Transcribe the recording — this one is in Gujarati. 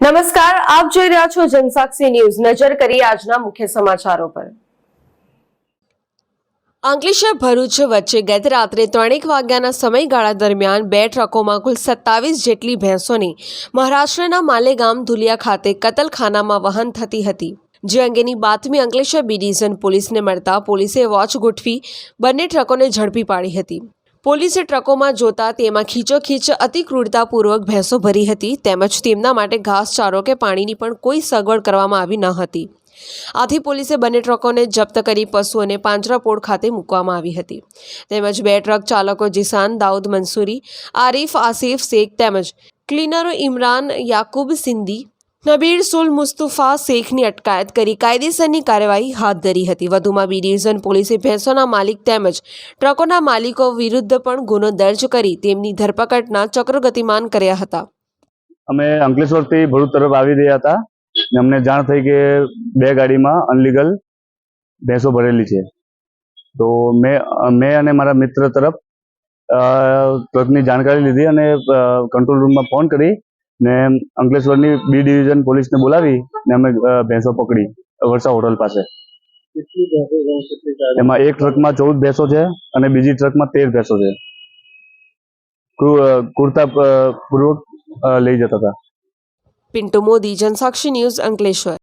નમસ્કાર, આપ જોઈ રહ્યા છો જનસાક્ષી ન્યૂઝ. નજર કરી આજના મુખ્ય સમાચારો પર. અંકલેશ્વર ભરૂચ વચ્ચે ગત રાત્રે ત્રણેક વાગ્યાના સમયગાળા દરમિયાન બે ટ્રકોમાં કુલ સત્તાવીસ જેટલી ભેંસોની મહારાષ્ટ્રના માલેગામ ધુલિયા ખાતે કતલખાનામાં વહન થતી હતી. જે અંગેની બાતમી અંકલેશ્વર બી ડિવિઝન પોલીસને મળતા પોલીસે વોચ ગોઠવી બંને ટ્રકોને ઝડપી પાડી હતી. પોલીસે ટ્રકોમાં જોતા તેમાં ખીચોખીચ અતિ ક્રૂરતાપૂર્વક ભેંસો ભરી હતી તેમજ તેમના માટે ઘાસચારો કે પાણીની પણ કોઈ સગવડ કરવામાં આવી ન હતી. આથી પોલીસે બંને ટ્રકોને જપ્ત કરી પશુઓને પાંજરાપોળ ખાતે મૂકવામાં આવી હતી. તેમજ બે ટ્રક ચાલકો જીસાન, દાઉદ મંસૂરી, આરીફ, આસિફ, શેખ તેમજ ક્લીનરો ઇમરાન, યાકુબ સિંધી નબીર સુલ મુસ્તુફા શેખની અટકાયત કરી. કાયદેસરની કાર્યવાહી હાથ ધરી હતી. વધુમાં બી ડિવિઝન પોલીસે ભેંસોના માલિક તેમજ ટ્રકોના માલિકો વિરુદ્ધ પણ ગુનો દર્જ કરી તેમની ધરપકડના ચક્ર ગતિમાન કર્યા હતા. અમે અંકલેશ્વરથી ભરૂચ તરફ આવી રહ્યા હતા ને અમને જાણ થઈ કે બે ગાડીમાં અનલીગલ ભેંસો ભરેલી છે. તો મેં મેં અને મારા મિત્ર તરફ અ, ટ્રકની જાણકારી લીધી અને કંટ્રોલ રૂમમાં ફોન કરી ને અંકલેશ્વરની બી ડિવિઝન પોલીસને બોલાવી ને અમે ભેંસો પકડી વર્ષા હોટલ પાસે. એમાં એક ટ્રકમાં ચૌદ ભેંસો છે અને બીજી ટ્રકમાં તેર ભેંસો છે. કુર્તા પૂર્વક લઈ જતા હતા. પિન્ટુ મોદી, જનસાક્ષી ન્યૂઝ અંકલેશ્વર.